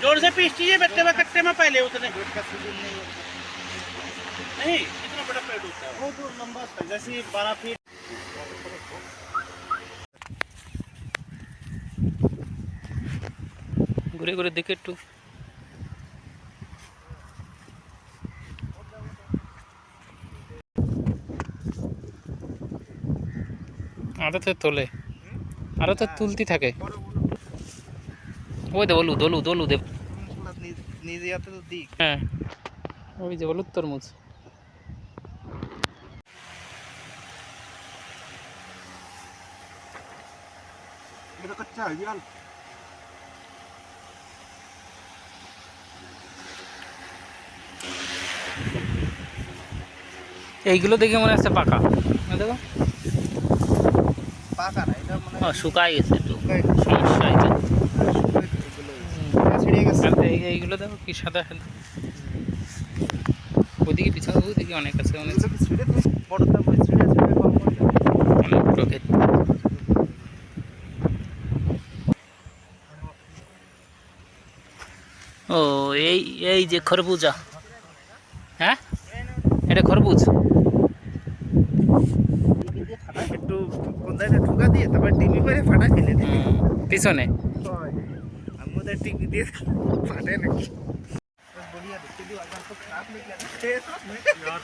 जोर से पीस दीजिए बट्टे में कट्टे में पहले उतने पेट का सीजन नहीं है नहीं इतना बड़ा पेड़ होता है वो तो लंबा था जैसे बारह फीट ঘুরে ঘুরে দেখে একটু আরো তো তোলে আরো তো তুলতি থাকে ওই দে হলুদ হলুদ হলুদ। নিজে তো দিক। হ্যাঁ। ওই যে হলুদ তরমুজ। এটা হয়ে এইগুলো দেখে মনে হচ্ছে পাকা। না দেখো। পাকা না এটা মানে ও, শুকায় গেছে একটু। শুকায় সমস্যা হয়েছে ছিড়ে গেছে আর এই- এইগুলো দেখো কি সাদা সাদা ওইদিকে পিছনে ওইদিকে অনেক আছে অনেক অনেক বড় ক্ষেত ও এই এই যে খরবুজা। হ্যাঁ? এটা খরবুজ? একটু ঠুকা দিয়ে তারপর ডিমি করে ফাটা দিই পিছনে। तर टी व्ही दे फाटे नक्की बढिया दिसते ती वाजता खराब निघाला